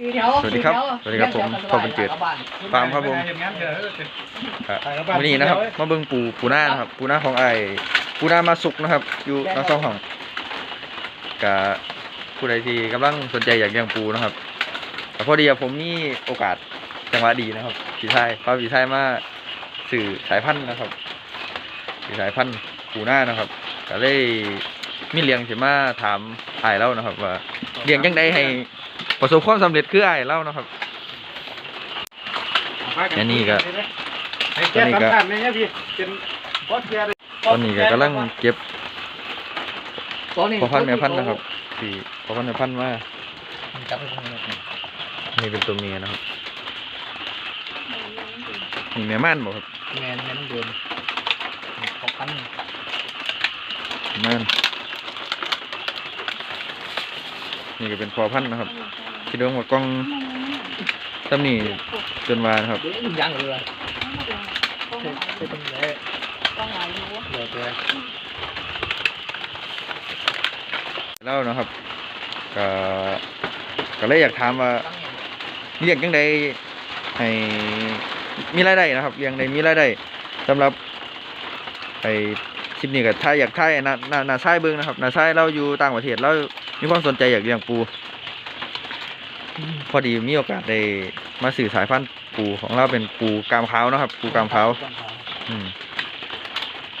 สวัสดีครับ สวัสดีครับผมพ่อบุญเจิดฟาร์มครับผมครับวันนี้นะครับ มาเบิ่งปูปูหน้านะครับ ปูหน้าของไอ้ปูหน้ามาสุกนะครับ อยู่ทั้งสองห้องกับผู้ใดที่กำลังสนใจอยากเลี้ยงปูนะครับแต่พอดีอะผมมีโอกาสจังหวะดีนะครับผีไทยพาผีไทยมาสื่อสายพันธุ์นะครับสื่อสายพันธุ์ปูหน้านะครับก็เลยมีเลี้ยงสิมาถามไอ้ายเล่านะครับ ว่าเลี้ยงยังไงให้ ประสบความสำเร็จคือไอ้ายเล่านะครับ อันนี้ก็แก้สำคัญไหมเนี่ยพี่เป็นบอสเกียร์เลยตอนนี้ก็กำลังเก็บตัวนี้พ่อพันธุ์แม่พันธุ์นะครับสี่พ่อพันธุ์แม่พันธุ์มาจับไปทางนี้นี่เป็นตัวเมียนะครับนี่แม่ม่านบอกครับแมนแมนเดินเขาพันม่าน นี่ก็เป็นพ่อพันธุ์นะครับที่เดิมว่ากล้องตำหนิจนวานครับเดี๋ยวยังเลยเป็นเป็นเลยต้องหลายรู้เดี๋ยวเดี๋ยวเล่านะครับก็ก็เลยอยากถามว่าเลี้ยงยังไงให้มีรายได้นะครับเลี้ยงในมีรายได้สำหรับไอ้ คลิปนี้ก็ถ้าอยากถ่ายนานานาชายเบิ้งนะครับนาชายเราอยู่ต่างประเทศเรามีความสนใจอยากเลี้ยงปู พอดีมีโอกาสได้มาสื่อสายพันธุ์ปูของเราเป็นปูกามขาวเนาะครับ ปูกามขาวอืม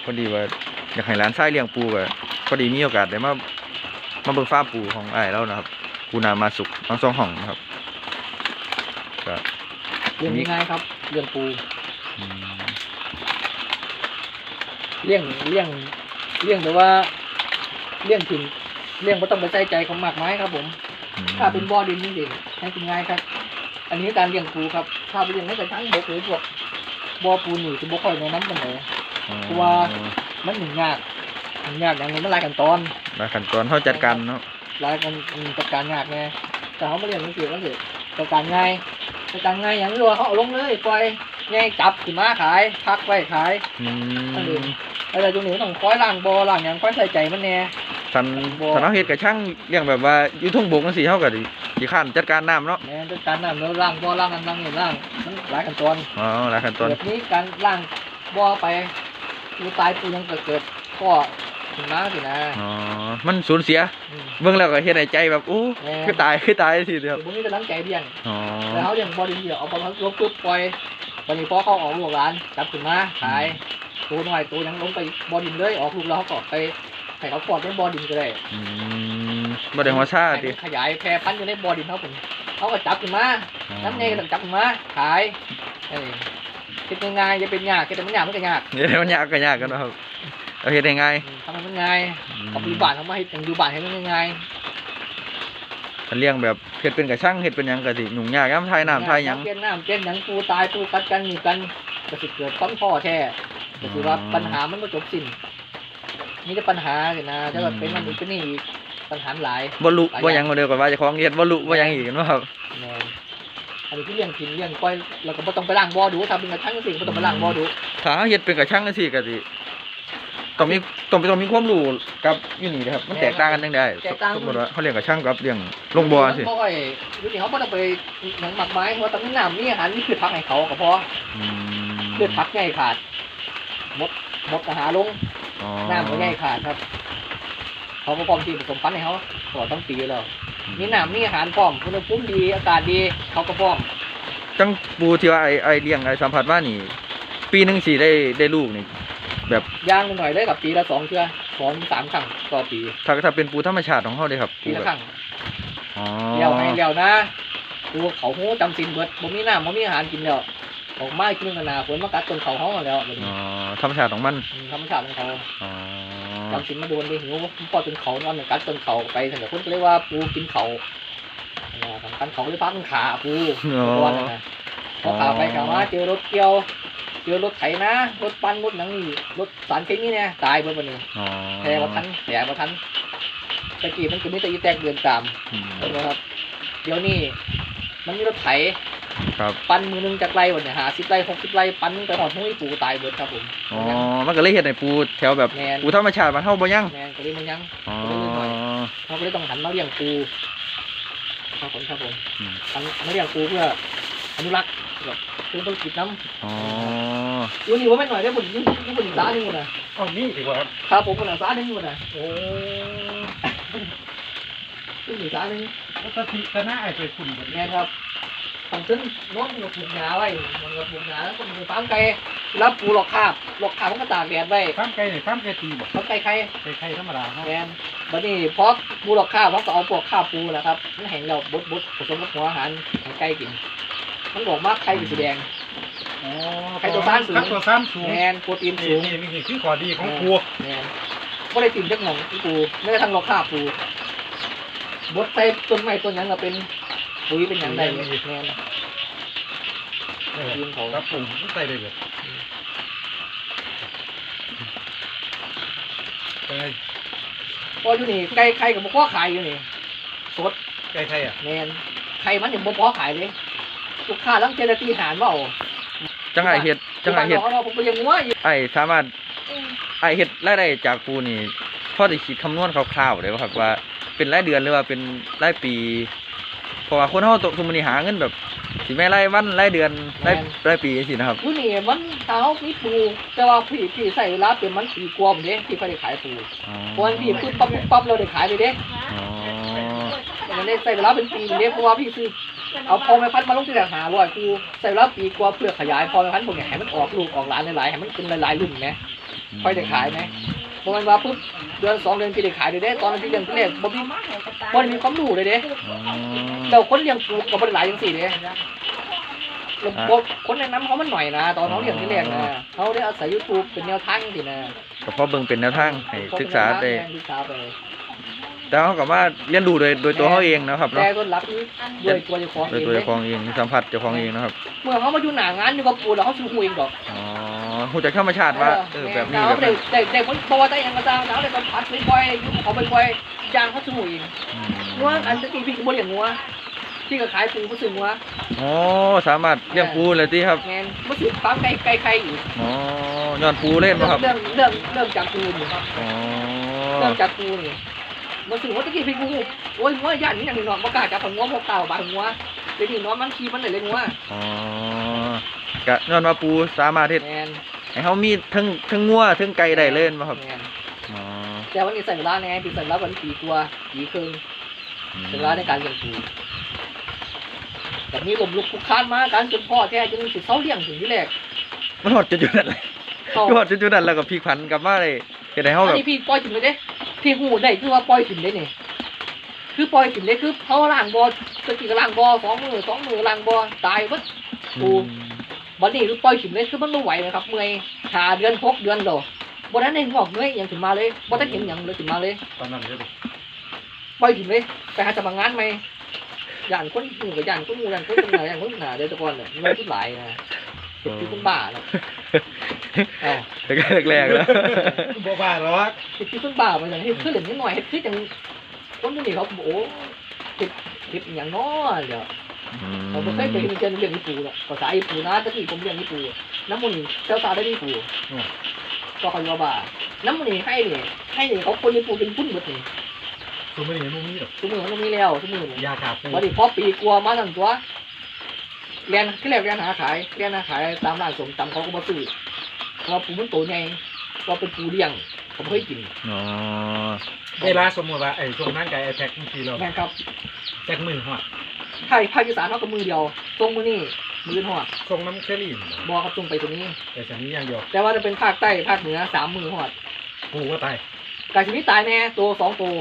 พอดีว่าอยากให้ร้านไส้เลี้ยงปูก็พอดีมีโอกาสได้มามาเบิ่งฟาร์มปูของไอ้ายแล้วนะครับปูนามาสุกทั้งสองห้องนะครับก็เรื่องง่ายครับเรื่องปูอืม เลี้ยงเลี้ยงเลี้ยงแต่ว่าเลี้ยงถึงเลี้ยงไม่ต้องไปใส่ใจของหมากไม้ครับผม ถ้าเป็นบ่อดินนี่เด็กให้เป็นง่ายครับ อันนี้การเลี้ยงปูครับ ถ้าไปเลี้ยงให้กระทั่งบกหรือพวกบ่อปูนี่จะบ่ค่อยในน้ำมันไหนตัวมันหนึ่งยากหนึ่งยากอย่างนี้มันหลายขั้นตอนหลายขั้นตอนเขาจัดการเนาะหลายกันอืมจัดการยากไงแต่เขาไม่เรียนหนังสือก็คือจัดการง่ายจัดการง่ายอย่างที่ว่าเขาเอาลงเลยปล่อย ง่ายจับขึ้นมาขาย พักไว้ขายอือันอื่มนอะไรตรงนี้ต้องคอยล้างบ่อล้างอย่างคอยใส่ใจมันแน่สันบ่สันเอาเฮ็ดกับช่างเลี้ยงแบบว่าอยู่ทุ่งบกจังซี่เฮาก็สิสิขั้านจัดการน้ำเนาะแม่นจัดการน้ำแล้วล้างบ่อล้างอันล้างนี่ล้างมันหลายขั้นตอนอ๋อหลายขั้นตอนแบบนี้การล้างบ่อไปปูตายปูยังเกิดเกิดข้อถึงมาสินะอ๋อมันสูญเสียมเบิ่งแล้วก็เฮ็ดให้ใจแบบอู้แม่นคือตายคือตายทีเดียวพวกนี้จะตั้งใจเลี้ยงอ๋อแล้วเขาเลี้ยงบ่อดินเดียวเอาไปลบปุ๊บปล่อย วันนี้พอเขาออกลูกหลานจับขึ้นมาขายตัวน้อยตัวยังลงไปบ่อดินเลยออกลูกแล้วเขาก็ไปให้เขาปลอดในบ่อดินก็ได้อืมบ่ได้หัวชาให้ติมันขยายแพร่พันธุ์อยู่ในบ่อดินเขาผมเขาก็จับขึ้นมาน้ำเนยก็ต้องจับขึ้นมาขายเออคิดง่ายๆจะเป็นยากคิดแต่มันยากมันก็ยากเดี๋ยวมันยากก็ยากกันเนาะครับเอาเฮ็ดได้ง่ายอืมทำให้มันง่ายเอาไปอยู่บ้านทำมาให้เป็นอยู่บ้านให้มันง่าย คันเลี้ยงแบบเฮ็ดเป็นกระช่างเฮ็ดเป็นหยังก็สิยุ่งยากยามทายน้ำทายหยัง เต้นน้ำเต้นหยังปูตายปูกัดกันหนีกันก็สิเกิดต้นพ่อแท้ก็คือว่าปัญหามันก็จบสิ้นนี่จะปัญหาสินะถ้าว่าเป็นมันอีกก็นี่อีกปัญหาหลายบ่รู้บ่หยังบ่เดียวกับว่าเจ้าของเฮ็ดบ่รู้บ่หยังอีกเนาะครับแม่นอันนี้ที่เลี้ยงกินเลี้ยงก้อยเราก็บ่ต้องไปล้างบ่อดูทำเป็นกระทั่งสิ่งบ่ต้องไปล้างบ่อดูถ้าเราเฮ็ดเป็นกระช่างจังซี่ก็สิ ต้องมีต้องต้องมีความรู้กับอยู่นี่นะครับ มันแตกต่างกันจังได๋สมมุติว่าเขาเลี้ยงกระช่างกับเลี้ยงลงบ่อสิมันบ่อยอยู่นี่เขาบ่ต้องไปหยังหมักไม้เพราะว่าตอนนี้น้ำมีอาหารมีพืชผักให้เขาก็พออืมพืชผักใหญ่ขาดหมดหมดอาหารลงอ๋อน้ำก็ใหญ่ขาดครับ เขาก็พร้อมที่ผสมพันธุ์ให้เขาตลอดทั้งปีแล้วมีน้ำมีอาหารพร้อมอุณหภูมิดีอากาศดีเขาก็พร้อมจังปูที่ว่าไอ้ไอ้เลี้ยงไอ้สัมผัสว่านี่ ปีหนึงสิได้ได้ลูกนี่ แบบย่างหน่อยได้กับปีละสองเทื่อสองสามครั้งต่อปี ถ้าถ้าเป็นปูธรรมชาติของเขาเด้ครับปีละครั้งอ๋อเลี้ยวให้เลี้ยวนะตัวเขาหูจำสินเบิดบ่มีน้ำบ่มีอาหารกินแล้วออกมาอีกนึงกันนาฝนมากัดต้นเขาเฮาแล้วบัดนี้อ๋อธรรมชาติของมันอืมธรรมชาติของเขาอ๋อจำสินมาโดนไปหิวพอจนเขานอนกัดต้นเขาไปถึงกับคนก็เรียกว่าปูกินเขานะสำคัญเขาเลยพักมันขาปูอ๋อตัวนั่นนะพอขาไปขามาเจอรถเกี่ยว เจอรถไถนะรถปั้นรถหนังนี่รถสารเคมีเนี่ยตายเบิดบัดนี้อ๋อแพ้บ่ทันแผลบ่ทันตะกี้มันก็มีแต่อีแตกเดือนตามอืมเห็นไหมครับ เดี๋ยวนี้มันมีรถไถครับปั้นมือหนึงจากไรวันเนี่ยหาสิบไรหกสิบไรปั้นไปหอดห้วยปูตายเบิดครับผม อ๋อมันก็เลยเฮ็ดให้ปูแถวแบบแมนปูธรรมชาติมันเฮาบ่ยังแมนก็เลยมันยัง อ๋อ เขาก็เลยต้องหันมาเลี้ยงปูครับผมครับผมอืมอันไม่เลี้ยงปูเพื่ออนุรักษ์แบบ คือต้องกินน้ำอ๋ออยู่นี่ว่าไม่หน่อยได้ผมยิ่งยิ่งคนอีกสาหนึ่งหมดนะเอานี่ดีกว่าครับครับผมคนละสาหนึ่งหมดนะโอ้ยิ่งอีกสาหนึ่งแล้วถ้าทีถ้าหน้าไอ้ไปฝุ่นแบบแน่ครับทำซึ่งน้องมันก็ปลูกหนาไว้มันก็ปลูกหนาแล้วก็มีฟาร์มไก่รับปูหลอกคาบหลอกคาบมันก็ตากแดดไว้ข้ามไก่เนี่ยข้ามไก่ตีบอกฟาร์มไก่ไข่ไก่ไข่ธรรมดาเขาแมนบัดนี้พอปูหลอกคาบเขาก็เอาพวกคาบปูนะครับมันแห้งแล้วบดบดผสมกับหัวอาหารให้ไก่กิน มันบอกมากไข่เป็นสีแดง อ๋อไข่ตัวซ่านสูง ไข่ตัวซ่านสูงแมนโปรตีนนี่สูงนี่นี่คือข้อดีของครัวแมนก็ได้ติ่มจักหน่องที่ปูไม่ได้ทั้งหลอกคาบปูบดใส่ต้นไม้ต้นหยังก็เป็นปุ๋ยเป็นหยังได้เลยแมนเออยืนเขา ครับผมใส่ได้เลยไก่พออยู่นี่ไก่ไข่กับพ่อขายอยู่นี่สดไก่ไข่อะแมนไข่มันยังบ่พอขายเลย ลูกค้าลังเจรตีหารว่าเอาจังไอเฮ็ดจังไอเฮ็ดบ้านเราผมไปยังงัวอยู่ไอสามารถไอเฮ็ดรายได้จากปูนี่พอได้คิดคำนวณคร่าวๆได้บ่ครับว่าเป็นรายเดือนหรือว่าเป็นรายปีเพราะว่าคนเฮาตกทุกมื้อนี้หาเงินแบบสิแม่นรายวันรายเดือนรายรายปีจังซี่นะครับอยู่นี่มันเท้ามีปูแต่ว่าพี่พี่ใส่เวลาเป็นมันปีกว่าผมเด้พี่ก็ได้ขายปูอ๋อเพราะว่าพี่ปุ๊บปั๊บปุ๊บปั๊บเราได้ขายเลยเด้อ๋อแต่มันได้ใส่เวลาเป็นปีเด้เพราะว่าพี่ซื้อ เอาพอแม่พันธุ์มาลงที่แหล่งหาร้อยกูใส่เวลาปีกว่าเพื่อขยายพอแม่พันธุ์พวกเนี้ให้มันออกลูกออกหลานหลายๆให้มันเป็นหลายๆรุ่นไหมค่อยได้ขายไหมพอมันว่าปุ๊บเดือนสองเดือนพี่ได้ขายเลยเด้ตอนนั้นพี่เลี้ยงที่แรกบ่มีบ่ได้มีความรู้เลยเด้อ๋อเราคนเลี้ยงปูกับบริหลายจังสี่เด้เราบอกคนแนะนำเขามันหน่อยนะ ตอนเขาเลี้ยงที่แรกนะเขาได้อาศัยยูทูบเป็นแนวทางจังซี่นะก็เพราะเบิ่งเป็นแนวทางให้ศึกษาได้ศึกษาไป แต่เฮาก็มาเรียนรู้โดยโดยตัวเฮาเองนะครับแต่เนาะต้นรับนี้ด้วยตัวเจ้าของโดเอยงตัวเด้เจ้าของเองสัมผัสเจ้าของเองนะครับเมื่อเขามาอยู่หน้างานอยู่กับปูแล้วเขาซื้อหูเองดอกอ๋อฮู้จักธรรมชาติว่าเออแบบนี้เขาแบบได้นั้นได้ได้คนบอกว่าได้ยังกระซังเขาได้สัมผัสบ่อยๆอยู่เขาบ่อยๆย่างเขาซื้อหูเองอืมงัวอันตะกี้พี่ก็บ่เลี้ยงงัวพี่ก็ขายปูบ่ซื้องัวอ๋อสามารถเลี้ยงปูเลยติครับแม่นบ่ซื้อฟาร์มไก่ไก่ไข่อีกอ๋อย้อนปูเล่นบ่ครับเริ่มเริ่มเริ่มจากปูนี่ครับอ๋อเริ่มจากปูนี่ บ่ซื้อว่าตะกี้พี่กูโอ้ยงัวย่านนี้อย่างนี้เนาะบ่กล้าจับงัวบ่กล้าบาดงัวเดี๋ยวนี้เนาะมันขี่มันได้เลยงัวอ๋อก็ย้อนว่าปูสามารถเฮ็ดแม่นให้เฮามีทั้งทั้งงัวทั้งไก่ได้เลยบ่ครับแม่นอ๋อแต่วันนี้ใส่เวลาแน่พี่ใส่เวลาวันปีกว่าปีครึ่งถึงเวลาในการเลี้ยงปูแบบนี้ลมลุกคลุกคลานมาการจนพ่อแท้จนสิเศร้าเลี้ยงถึงที่แรกมันฮอดจุดๆนั้นเลยเขาฮอดจุดๆนั้นแล้วก็พลิกผันกลับมาได้เฮ็ดให้เฮาอันแบบนี้พี่ปล่อยถึงเลยเด้ พี่หูได้คือว่าปล่อยถึงได้นี่คือปล่อยถึงได้คือเขาล้างบ่อตะกี้ก็ล้างบ่อสองมือสองมือล้างบ่อตายเบิดปูบัดนี้คือปล่อยถึงเลยคือมันบ่ไหวนะครับ เมื่อยหาเดือนหกเดือนโดบ่ทันได้งอกเงยอหย่างขึ้นมาเลยบ่ทันเห็นหยังเลยขึ้นมาเลยตอนนั้นเลยปล่อยถึงเลยไปหาจะมางานไหมย่านคนหมู่กับย่านคนหมู่ย่านคนตรงไหนย่านคนหนาเดี๋ยวแตะก่อนเนี่ยมันทุกหลายนะเจ็บที่คนบ้าเนาะเอ้าแรกๆแล้ว บ่บ้าหรอกเจ็บที่คนบ้าไปอย่างเฮ็ดคือเหลือนิดหน่อยเฮ็ดคือจังคนที่นี่เขาบอกโอ้เฮ็ดเฮ็ดอหย่างน้อเดี๋ยวเราบ่เคยไปเห็นเจอเรื่องญี่ปุ่นหรอกภาษาญี่ปุ่นนะตะกี้ผมเรียนญี่ปุ่นน้ำมันนี่เจ้าตาได้ญี่ปุ่นก็คอยว่าบ้าน้ำมันนี่ให้นี่ให้นี่เขาคนญี่ปุ่นเป็นพุ่นหมดนี่คือไม่ได้เห็นมุมนี้หรอกทุกมือมันมีแล้วทุกมือนี่ยาขาปูวันนี้พอปีกลัวมาทั้งตัวเรียนที่แรกเรียนหาขายเรียนหาขายตามร้านสมตำเขาก็มาซื้อ เพราะว่าปูมันโตใหญ่ก็เป็นปูเลี้ยง ผมเคยกินอ๋อเวลาสมมติว่าไอ้ช่วงนั้นไก่ไอ้แพ็คบางทีเราแม่นครับแพ็คมือหัวไทยภาคอีสานเขากับมือเดียวตรงมือนี่มือหอดส่งน้ำเครี่บอครับตรงไปตรงนี้ แต่สันนี้อย่างเดียวแต่ว่าจะเป็นภาคใต้ภาคเหนือสามมือหอดปูก็ตายกาชนิดตายแน่ตัวสองตัว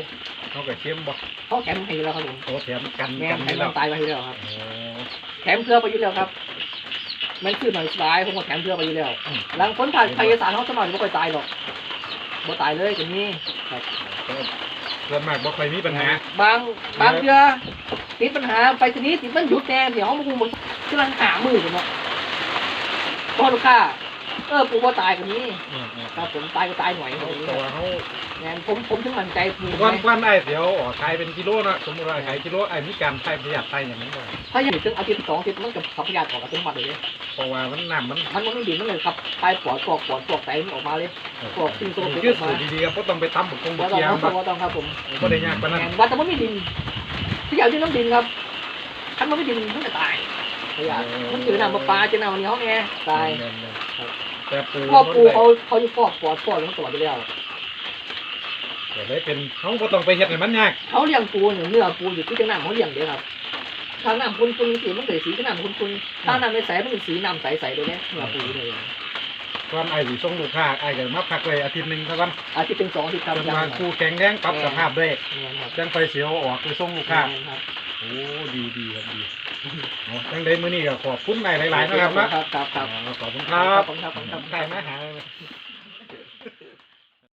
เขาก็เข้มบ่เขาแถมให้อยู่แล้วครับผมโตแถมกันแม่กันนแถให้มเรามันตายไปให้แล้วครับโอ้แถมเพื่อไปอยู่แล้วครับ มันคือหน่อยสบายผมก็แถมเพื่อไปอยู่แล้วหลังพ้นผ่านภาคอีสานเขาสมัครไม่ค่อยตายหรอกบ่ตายเลยตรงนี้ครับส่วนมากบ่ค่อยมีปัญหา บางบางเดือติดปัญหาไปทีนี้ติดมันหยุดแน่เดี๋ยวเขามาคุมมันกำลังหามือกันเนาะพอลูกค้าเออปูว่าตายกว่านี้อืมอืมครับผมตายก็ตายหน่อยเขานี้ตัวเขา งานผมผมถึงมั่นใจปูวันวันไอ้เดี๋ยวออกขายเป็นกิโลนะสมมติว่าขายกิโลไอ้มีการขายประหยัดไปอย่างนั้นบ่ถ้าอย่างนี้ถึงอาทิตย์สองอาทิตย์มันกับขับพยาธิออกกับจังหวัดเลยเพราะว่ามันน้ำมันมันมันไม่ดีมันเลยขับตายปอดปอดปอดปอดไตมันออกมาเลยบอกจริงตัวคือสูตรดีๆครับก็ต้องไปตั้มบุกคงบุว่ากต้องเกียงครับว่าต้องครับผมก็ได้ยากปานนั้นงานว่าแต่มันไม่ดินที่อยากที่น้ำดินครับถ้ามันไม่ถึงมันจะตายขยะมันจืดน้ำปลาปลาจืดน้ำมันเหนียวไงตายแต่ปูพ่อปูเขาเขาจะฟอกปอดฟอกอย่างตลอดไปแล้ว แต่ได้เป็นเขาก็ต้องไปเฮ็ดให้มันยากเขาเลี้ยงปูเนี่ยเนื้อปูอยู่ที่จะน้ำเขาเลี้ยงเด้อครับถ้าน้ำคุณคุณสีมันเลยสีที่น้ำคุณคุณถ้าน้ำไม่ใสมันเป็นสีน้ำใสๆเลยเนี่ยเนื้อปูเลยก่อนไอ้สิส่งลูกค้าไอ้ก็มาพักเลยอาทิตย์หนึงเท่านั้นอาทิตย์เป็นสองอาทิตย์ครับจนมาคู่แข็งแรงปรับสภาพด้วยเนี่ยครับจังไปเสียวออกไปส่งลูกค้าครับโอ้ดีดีครับดีเอาจังได้มื้อนี้ก็ขอบคุณนายหลายๆนะครับนะครับครับครับขอบคุณคครัรับบขอบคุณครับขอบคุณครับใครมาหา